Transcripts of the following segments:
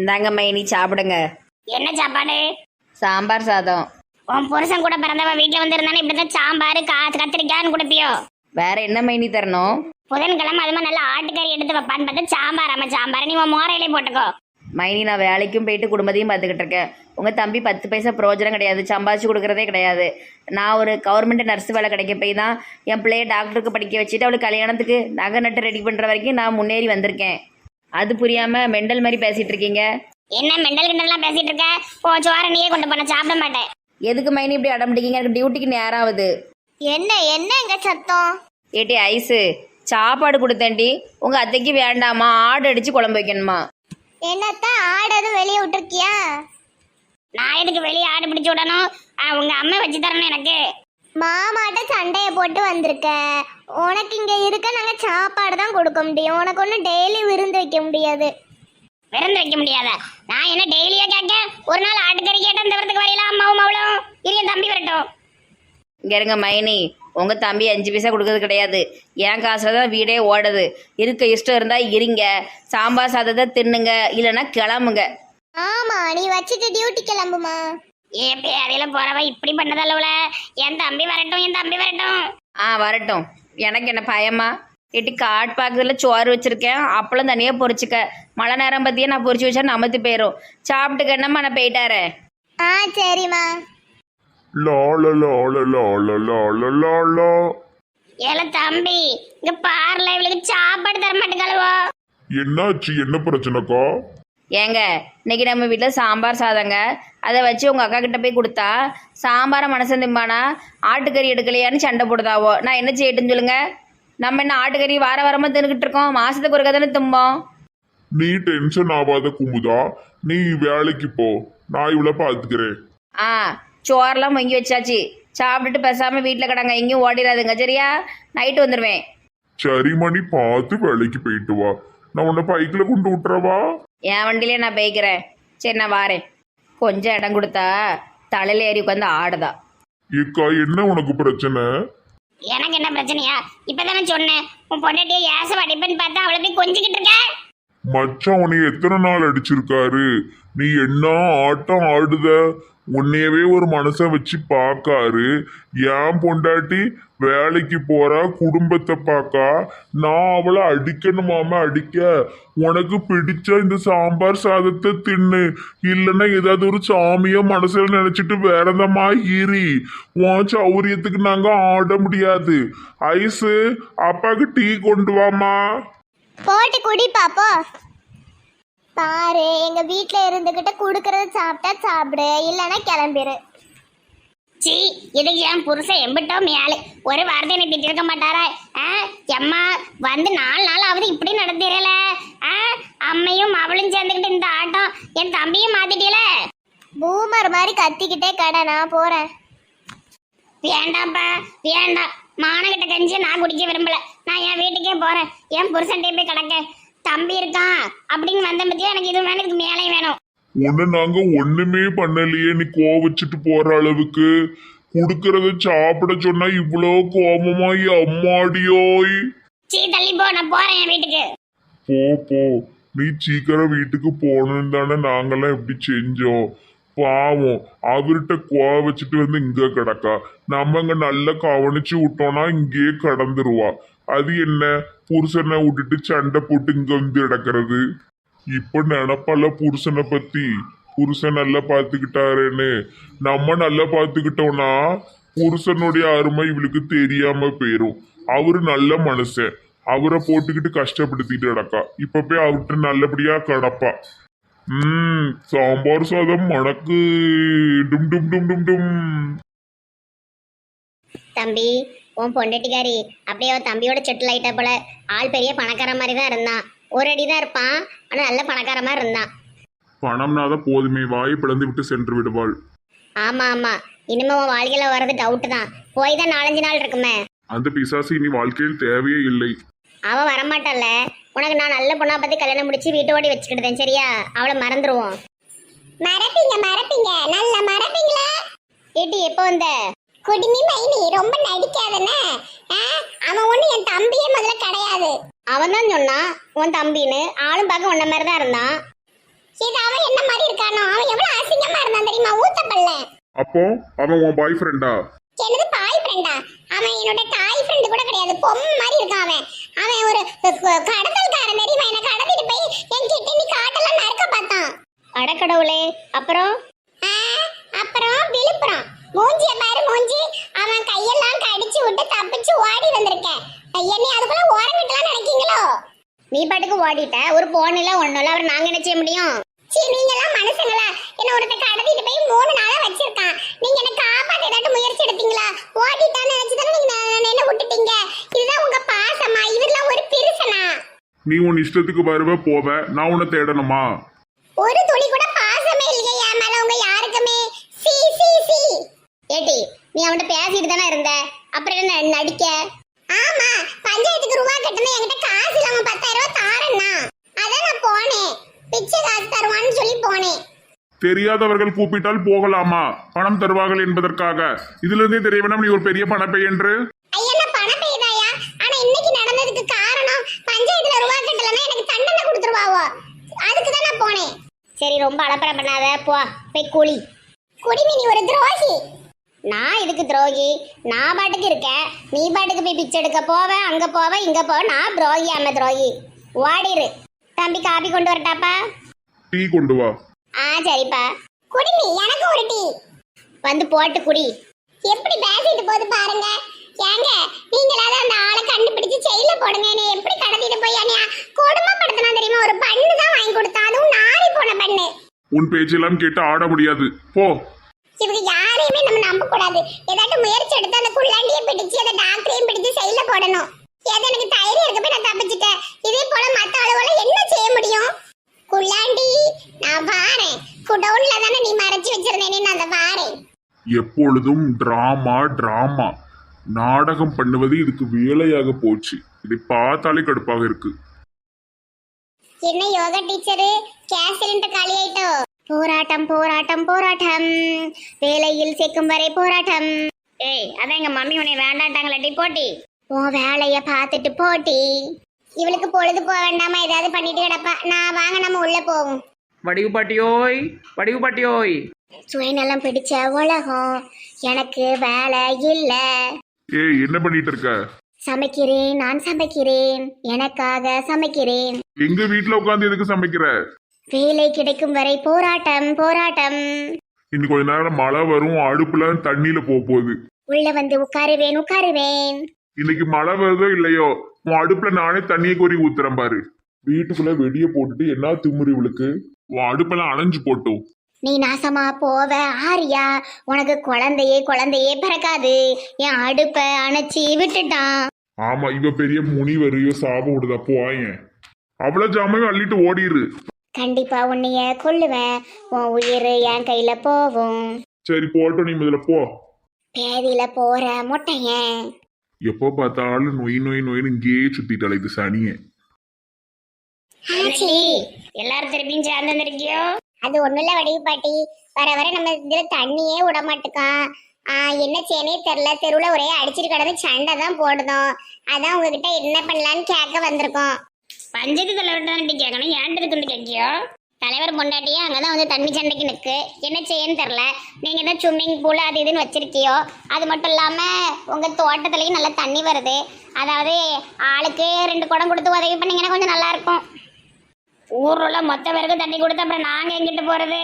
இந்தாங்க மைனி சாப்பிடுங்க. என்ன சாப்பாடு? சாம்பார் சாதம். உன் புருஷன் கூட பிறந்தவ வீட்டுல வந்து இருந்தானே இப்படிதான் சாம்பார் கா கத்திரிக்காய்னு கொடுப்பியோ? வேற என்ன மைனி தரணும்? புதன்கிழமை அது மாதிரி நல்லா ஆட்டுக்கறி எடுத்து வைப்பான்னு பார்த்தா சாம்பார் அம்மா சாம்பார். நீ உன் மோரையிலே போட்டுக்கோ. மைனி நான் வேலைக்கும் போயிட்டு குடும்பத்தையும் பார்த்துக்கிட்டு இருக்கேன். உங்கள் தம்பி பத்து பைசா பிரயோஜனம் கிடையாது சம்பாதிச்சு கொடுக்குறதே கிடையாது. நான் ஒரு கவர்மெண்ட் நர்ஸ் வேலை கிடைக்க போய் தான் என் பிள்ளைய டாக்டருக்கு படிக்க வச்சுட்டு அவளுக்கு கல்யாணத்துக்கு நகை நட்டு ரெடி பண்ணுற வரைக்கும் நான் முன்னேறி வந்திருக்கேன். அது புரியாமல் மெண்டல் மாதிரி பேசிகிட்டு இருக்கீங்க? என்ன மெண்டல் கிண்டல்லாம் பேசிட்டு இருக்க? போ சோற நீயே கொண்டு போன சாப்பிட மாட்டேன். எதுக்கு மைனி இப்படி அடம் பிடிக்கீங்க எனக்கு டியூட்டிக்கு நேரம் ஆகுது என்ன என்ன எங்க சத்தம்? ஏட்டி ஐஸு சாப்பாடு கொடுத்தேன்டி. உங்கள் அத்தைக்கு வேண்டாமா? ஆடு அடித்து குழம்பு வைக்கணுமா? என்னத்தான் ஆடு எதுவும் வெளியே விட்டுருக்கியா? நான் எதுக்கு வெளியே ஆடு பிடிச்சு விடணும்? ஆ, உங்க அம்மா வச்சு தரணும் எனக்கு. மாமாட்ட சண்டைய போட்டு வந்திருக்க. உனக்கு இங்க இருக்க நாங்க சாப்பாடு தான் கொடுக்க முடியும். உனக்கு ஒன்றும் டெய்லி விருந்து வைக்க முடியாது. விருந்து வைக்க முடியாத? நான் என்ன டெய்லியா கேட்க? ஒரு நாள் ஆட்டுக்கறி கேட்டேன் இந்த விரத்துக்கு வரையில அம்மாவும் அவளும் இரு தம்பி வரட்டும். இங்க இருங்க மைனி. உங்க தம்பி அஞ்சு பைசா கொடுக்கறது கிடையாது. என் காசுல தான் வீடே ஓடுது. இருக்க இஷ்டம் இருந்தா இருங்க. சாம்பார் சாதத்தை தின்னுங்க இல்லைன்னா கிளம்புங்க. ஆமா நீ வச்சுட்டு டியூட்டி கிளம்புமா? ஏன் பேரையில போறவ? இப்படி பண்ணதல்லவுல என் தம்பி வரட்டும் என் தம்பி வரட்டும். ஆ வரட்டும். எனக்கு என்ன பயமா? இட்டி காட் பாக்குதுல சோறு வச்சிருக்கேன். அப்பளம் தனியாக பொரிச்சுக்க. மழை நேரம் பற்றியே நான் பொறிச்சு வச்சா நமத்து போயிடும் சாப்பிட்டுக்கண்ணம்மா நான் போயிட்டாரே? ஆ சரிம்மா. லால லால லால லால லால ஏல தம்பி இங்க பார்ல இவளுக்கு சாப்பாடு தர மாட்டேங்களோ என்னாச்சு? என்ன பிரச்சனைக்கா? ஏங்க இன்னைக்கு நம்ம வீட்டில் சாம்பார் சாதங்க. அதை வச்சு உங்கள் அக்கா கிட்ட போய் கொடுத்தா சாம்பாரை மனசன் திம்பானா ஆட்டுக்கறி எடுக்கலையான்னு சண்டை போடுதாவோ. நான் என்ன செய்யட்டுன்னு சொல்லுங்க? நம்ம என்ன ஆட்டுக்கறி வார வாரமாக தின்னுக்கிட்டு இருக்கோம். மாசத்துக்கு ஒரு தானே தும்போம். நீ டென்ஷன் ஆகாத குமுதா. நீ வேலைக்கு போ. நான் இவளை பாத்துக்கிறேன் ஆ சோறெல்லாம் பொங்கி வச்சாச்சு. சாப்பிட்டுட்டு பேசாமல் வீட்டில் கிடங்க. எங்கேயும் ஓடிடாதுங்க. சரியா? நைட்டு வந்துடுவேன் சரி மணி பார்த்து வேலைக்கு போயிட்டு வா. நான் உன்னை பைக்கில் கொண்டு விட்டுறவா? என் வண்டியிலே நான் போய்க்கிறேன் சரி நான் வாரேன். கொஞ்சம் இடம் கொடுத்தா தலையில் ஏறி உட்காந்து ஆடுதா. ஏக்கா என்ன உனக்கு பிரச்சனை? எனக்கு என்ன பிரச்சனையா? இப்பதானே சொன்னேன். உன் பொண்டாட்டிய ஏச வடிப்பேன்னு பார்த்தா அவளை போய் கொஞ்சிக்கிட்டு இருக்க. மச்சான் உன்னை எத்தனை நாள் அடிச்சிருக்காரு? நீ என்ன ஆட்டம் ஆடுத? உன்னையவே ஒரு மனுஷன் வச்சு பார்க்காரு ஏன் பொண்டாட்டி வேலைக்கு போறா குடும்பத்தை பார்க்கா நான் அவளை அடிக்கணுமாம அடிக்க. உனக்கு பிடிச்ச இந்த சாம்பார் சாதத்தை தின்னு. இல்லைன்னா ஏதாவது ஒரு சாமிய மனசுல நினைச்சிட்டு வேறதமா ஈரி உன் சௌரியத்துக்கு நாங்க ஆட முடியாது. ஐஸு அப்பாக்கு டீ கொண்டு வாமா போட்டு குடி பாப்போ பாரு எங்க வீட்ல இருந்துகிட்டு குடுக்கறத சாப்பிட்டா சாப்பிடு இல்லைன்னா கிளம்பிரு. சீ இதுக்கு என் புருஷன் எம்பிட்டோ மேலே. ஒரு வார்த்தை என்னை திட்டிருக்க மாட்டாரா? ஆ எம்மா வந்து நாலு நாள் ஆகுது இப்படி நடத்திடல ஆ அம்மையும் அவளும் சேர்ந்துக்கிட்டு இந்த ஆட்டம் என் தம்பியும் மாத்திட்டீல. பூமர் மாதிரி கத்திக்கிட்டே கடை நான் போறேன். வேண்டாம்ப்பா வேண்டாம். மானகிட்ட கஞ்சி நான் குடிக்க விரும்பல. நான் என் வீட்டுக்கே போறேன். என் புருஷன்டே போய் கிடக்க தம்பி இருக்கான் அப்படின்னு வந்த பத்தியா? எனக்கு இது வேணும் இதுக்கு மேலே வேணும். உன்னை நாங்க ஒண்ணுமே பண்ணலையே நீ கோவச்சிட்டு போற அளவுக்கு. குடுக்கறத சாப்பிட சொன்னா இவ்வளோ கோபமாயி அம்மாடியோய். சீ தள்ளி போ நான் போறேன் என் வீட்டுக்கு. போ போ. நீ சீக்கிரம் வீட்டுக்கு போகணும்னு தானே நாங்கெல்லாம் எப்படி செஞ்சோம். பாவம் அவர்கிட்ட கோவ வச்சுட்டு வந்து இங்க கிடக்கா. நம்ம இங்க நல்லா கவனிச்சு விட்டோம்னா இங்கேயே கடந்துருவா. அது என்ன? புருஷனை விட்டுட்டு சண்டை போட்டு இங்க வந்து கிடக்கிறது. இப்ப நினப்பல்ல புருஷனை பத்தி? புருஷன் நல்லா பாத்துக்கிட்டாருன்னு நம்ம நல்லா பாத்துக்கிட்டோம்னா புருஷனுடைய அருமை இவளுக்கு தெரியாம போயிரும். அவரு நல்ல மனுஷன். அவரை போட்டுக்கிட்டு கஷ்டப்படுத்திட்டு கிடக்கா. இப்ப போய் அவர்கிட்ட நல்லபடியா கிடப்பா. உம் சாம்பார் சாதம் மணக்கு. டும் டும் டும் டும் டும். தம்பி உன் பொண்டாட்டிக்காரி அப்படியே அவன் தம்பியோட செட்டில் ஆயிட்டா போல ஆள் பெரிய பணக்கார மாதிரி தான் இருந்தான். ஒரு அடி தான் இருப்பான். ஆனா நல்ல பணக்கார மாதிரி இருந்தான். பணம்னாத போதுமே. வாயை பிளந்து விட்டு சென்று விடுவாள். ஆமா ஆமா. இனிமே உன் வாழ்க்கையில வர்றது டவுட் தான். போய் தான் நாலஞ்சு நாள் இருக்குமே. அந்த பிசாசு இனி வாழ்க்கையில் தேவையே இல்லை. அவ வரமாட்டால உனக்கு நான் நல்ல பொண்ணா பத்தி கல்யாணம் முடிச்சு வீட்டு ஓடி வச்சுக்கிட்டேன் சரியா? அவளை மறந்துருவோம். மறப்பீங்க மறப்பீங்க நல்ல மறப்பீங்களா? ஏட்டி எப்போ வந்த? குடிமி மைனி ரொம்ப நடிக்காதனே அவன் ஒண்ணு என் தம்பியே முதல்ல கிடையாது அவன் தான் சொன்னான் உன் தம்பின்னு ஆளும் பார்க்க உன்ன மாதிரி தான் இருந்தான். இது அவன் என்ன மாதிரி இருக்கானோ அவன் எவ்வளவு அசிங்கமா இருந்தான் தெரியுமா? ஊத்தப்பல்ல அப்போ அவன் உன் பாய் ஃப்ரெண்டா என்னது பாய் ஃப்ரெண்டா அவன் என்னோட தாய் ஃப்ரெண்டு கூட கிடையாது பொம்மை மாதிரி இருக்கான் அவன். அவன் ஒரு கடத்தல்காரன் தெரியுமா? என்ன கடத்திட்டு போய் என் கிட்ட காட்டெல்லாம் நறுக்க பார்த்தான். அடக்கடவுளே அப்புறம்? அப்புறம் விழுப்புரம். மூஞ்சிய பாரு மூஞ்சி. அவன் கையெல்லாம் கடிச்சு விட்டு தப்பிச்சு ஓடி வந்திருக்கேன். என்னை அதுக்குள்ள ஓரங்கிட்டலாம் நினைக்கீங்களோ? நீ பாட்டுக்கு ஓடிட்ட? ஒரு போனில ஒண்ணுல அவர் நாங்க என்ன செய்ய முடியும்? சீ நீங்க எல்லாம் மனுஷங்களா. என்ன ஒருத்த கடத்திட்டு போய் மூணு நாளா வச்சிருக்கான். நீங்க என்ன காப்பாத்த ஏதாட்டும் முயற்சி எடுத்தீங்களா? ஓடிட்டான்னு நினைச்சுதானே நீங்க நான் என்ன விட்டுட்டீங்க? இதுதான் உங்க பாசமா. இவரெல்லாம் ஒரு பெருசனா நீ உன் இஷ்டத்துக்கு வருவ போவ. நான் உன்னை தேடணுமா? ஒரு துளி கூட பாசமே இல்லையே என் மேல உங்க யாருக்குமே. சி சி சி. ஏட்டி நீ அவன்கிட்ட பேசிட்டு தானே இருந்த? அப்புறம் என்ன நடிக்க? ஆமா பஞ்சாயத்துக்கு ரூபா கட்டணும் என்கிட்ட காசு இல்லாம பத்தாயிரம் ரூபாய் தாரேன்னா. அதான் நான் போனேன். பிச்சை காசு தருவான்னு சொல்லி போனேன். தெரியாதவர்கள் கூப்பிட்டால் போகலாமா? பணம் தருவார்கள் என்பதற்காக. இதுல இருந்தே தெரிய வேண்டாம் நீ ஒரு பெரிய பணப்பை என்று. ஐயா நான் பணம் பெய்தாயா ஆனா இன்னைக்கு நடந்ததுக்கு காரணம் பஞ்சாயத்துல ரூபா கட்டலன்னா எனக்கு தண்டனை கொடுத்துருவாவோ? அதுக்கு தான் நான் போனேன். சரி ரொம்ப அலப்பறை பண்ணாத. போ போய் கூலி குடிமி நீ ஒரு துரோகி. நான் இதுக்கு துரோகி? நான் பாட்டுக்கு இருக்கேன். நீ பாட்டுக்கு போய் பிச்சை எடுக்க போவேன் அங்க போவேன் இங்க போவேன் நான் துரோகி அம்ம துரோகி. ஓடிரு. தம்பி காப்பி கொண்டு வரட்டாப்பா? டீ கொண்டு வா. ஆ சரிப்பா. குடிமி எனக்கு ஒரு டீ. வந்து போட்டு குடி. எப்படி பேசிட்டு போகுது பாருங்க. ஏங்க நீங்களாவது அந்த ஆளை கண்டுபிடிச்சு செயல போடுங்க. என்னை எப்படி கடத்திட்டு போய் என்னைய கொடுமைப்படுத்தினா தெரியுமா? ஒரு பண்ணு தான் வாங்கி கொடுத்தான். அதுவும் நாரி போன பண்ணு. உன் பேச்செல்லாம் கேட்டு ஆட முடியாது. போ. இவங்க யாரையுமே நம்ம நம்ப கூடாது ஏதாட்டும் முயற்சி எடுத்து அந்த குள்ளாண்டியை பிடிச்சு அந்த டாக்டரையும் பிடிச்சு செயல போடணும். ஏதோ எனக்கு தைரியம் இருக்க போய் நான் தப்பிச்சிட்டேன். இதே போல மத்த அளவுல என்ன செய்ய முடியும்? குள்ளாண்டி நான் வாரேன். குடவுன்ல தானே நீ மறைச்சு வச்சிருந்தேனே நான் அந்த வாரேன். எப்பொழுதும் டிராமா டிராமா நாடகம் பண்ணுவது இதுக்கு வேலையாக போச்சு. இதை பார்த்தாலே கடுப்பாக இருக்கு. என்ன யோகா டீச்சரு கேஸ் சிலிண்டர் காலி ஆயிட்டோ போராட்டம் போராட்டம் போராட்டம். வேலையில் சேர்க்கும் வரை போராட்டம். ஏய் அதான் எங்க மம்மி உன்னை வேண்டாட்டாங்களடி போட்டி. உன் வேலைய பார்த்துட்டு போட்டி. இவளுக்கு பொழுது போக வேண்டாமா? ஏதாவது பண்ணிட்டு கிடப்பா. நான் வாங்க நம்ம உள்ள போவோம். வடிவு பாட்டியோய் வடிவு பாட்டியோய் சுயநலம் பிடிச்ச உலகம். எனக்கு வேலை இல்ல. ஏய் என்ன பண்ணிட்டு இருக்க? சமைக்கிறேன் நான் சமைக்கிறேன். எனக்காக சமைக்கிறேன். எங்க வீட்ல உட்காந்து எதுக்கு சமைக்கிற? வேலை கிடைக்கும் வரை போராட்டம் போராட்டம். இன்னும் கொஞ்ச நேரம் மழை வரும் அடுப்புல தண்ணியில போக போகுது. உள்ள வந்து உட்காருவேன் உட்காருவேன். இன்னைக்கு மழை வருதோ இல்லையோ உன் அடுப்புல நானே தண்ணியை கோரி ஊத்துறேன் பாரு. வீட்டுக்குள்ள வெடிய போட்டுட்டு என்ன திமுறி இவளுக்கு? உன் அடுப்பெல்லாம் அணைஞ்சு போட்டோம். நீ நாசமா போவ ஆரியா. உனக்கு குழந்தையே குழந்தையே பிறக்காது. என் அடுப்பை அணைச்சி விட்டுட்டான். ஆமா இவ பெரிய முனிவரையோ சாபம் விடுதா போயேன் அவ்வளவு ஜாமையும் அள்ளிட்டு ஓடிரு. கண்டிப்பா உன்னைய கொல்லுவேன். உன் உயிர் என் கையில போகும். சரி போட்டோம் நீ முதல்ல போ. பேதியில போற முட்டையன் எப்போ பார்த்தாலும் நொய் நொய் நொய்னு இங்கேயே சுத்திட்டாள் இது சனியே. எல்லாரும் திருப்பியும் சேர்ந்து வந்திருக்கியோ? அது ஒண்ணும் இல்ல வடிவு பாட்டி. வர வர நம்ம இதுல தண்ணியே விட மாட்டுக்கான். என்ன செய்யனே தெரியல. தெருவுல ஒரே அடிச்சிட்டு கிடந்து சண்டை தான் போடுதோம். அதான் உங்ககிட்ட என்ன பண்ணலான்னு கேட்க வந்திருக்கோம். பஞ்சத்து தலைவர்கிட்ட தான் கேட்கணும்? ஏன்ட்டு துண்டு கேட்கியோ? தலைவர் பொண்டாட்டியே அங்கதான் வந்து தண்ணி சண்டைக்கு நிற்கு என்ன செய்யன்னு தெரில நீங்கள் தான் ஸ்விம்மிங் பூல் அது இதுன்னு வச்சுருக்கியோ? அது மட்டும் இல்லாமல் உங்கள் தோட்டத்துலேயும் நல்லா தண்ணி வருது. அதாவது ஆளுக்கு ரெண்டு குடம் கொடுத்து உதவி பண்ணிங்கன்னா கொஞ்சம் நல்லாயிருக்கும் ஊரில் மொத்த பேருக்கு தண்ணி கொடுத்து அப்புறம் நாங்கள் எங்கிட்டு போகிறது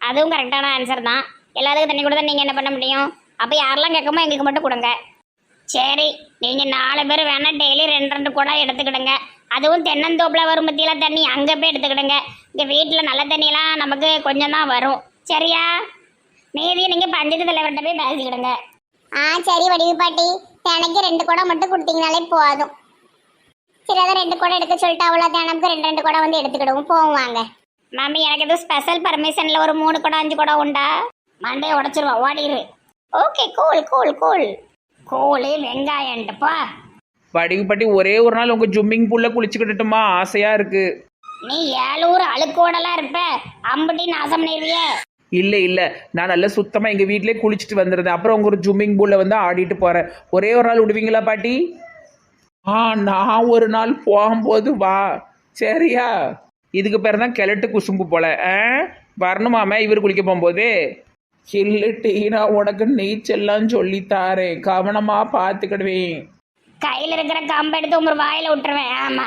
அதுவும் கரெக்டான ஆன்சர் தான். எல்லாத்துக்கும் தண்ணி கொடுத்தா நீங்கள் என்ன பண்ண முடியும்? அப்போ யாரெல்லாம் கேட்கமோ எங்களுக்கு மட்டும் கொடுங்க. சரி நீங்கள் நாலு பேர் வேணால் டெய்லி ரெண்டு ரெண்டு குடம் எடுத்துக்கிடுங்க. அதுவும் தென்னந்தோப்பில் வரும் பத்தியெல்லாம் தண்ணி. அங்கே போய் எடுத்துக்கிடுங்க. இங்கே வீட்டில் நல்ல தண்ணியெல்லாம் நமக்கு கொஞ்சம் தான் வரும். சரியா? மீதி நீங்கள் பஞ்சத்து தலைவர்கிட்ட போய் பேசிக்கிடுங்க ஆ சரி வடிவு பாட்டி. தினைக்கு ரெண்டு குடம் மட்டும் கொடுத்தீங்கனாலே போதும். சரி அதான் ரெண்டு குடம் எடுக்க சொல்லிட்டு அவ்வளோ தினமுக்கு ரெண்டு ரெண்டு குடம் வந்து எடுத்துக்கிடுவோம். போவோம் வாங்க. மாமி எனக்கு எதுவும் ஸ்பெஷல் பர்மிஷனில் ஒரு மூணு குடம் அஞ்சு குடம் உண்டா? மண்டையை உடச்சிருவா. ஓடிடு ஓகே கூல் கூல் கூல் கூலு வெங்காயம்ட்டுப்பா வடிவு பாட்டி ஒரே ஒரு நாள் உங்க ஜும்மிங் பூல்ல குளிச்சுக்கிட்டுமா ஆசையா இருக்கு. நீ ஏழூர் அழுக்கோடலாம் இருப்ப. அம்புட்டி நாசம் பண்ணிடுவிய இல்ல இல்ல. நான் நல்லா சுத்தமா எங்க வீட்லயே குளிச்சுட்டு வந்துருந்தேன். அப்புறம் உங்க ஒரு ஜும்மிங் பூல்ல வந்து ஆடிட்டு போறேன். ஒரே ஒரு நாள் விடுவீங்களா பாட்டி? ஆ நான் ஒரு நாள் போகும்போது வா. சரியா? இதுக்கு பேர் தான் கிழட்டு குசும்பு போல. ஆ? வரணுமாமே இவர் குளிக்க போகும்போது. இல்லட்டி நான் உனக்கு நீச்சல்லாம் சொல்லி தாரேன். கவனமா பார்த்துக்கிடுவேன். கையில இருக்கிற கம்பை எடுத்து உங்க வாயில விட்டுருவேன். ஆமா.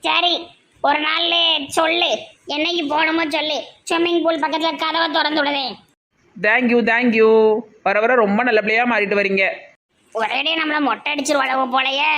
சரி ஒரு நாள் சொல்லு. என்னைக்கு போகணுமோ சொல்லு. ஸ்விம்மிங் பூல் பக்கத்துல கதவை திறந்து விடுதேன் தேங்க்யூ தேங்க்யூ வர வர ரொம்ப நல்ல பிள்ளையா மாறிட்டு வரீங்க. ஒரேடியே நம்மள மொட்டை அடிச்சிருவாளவோ போலயே.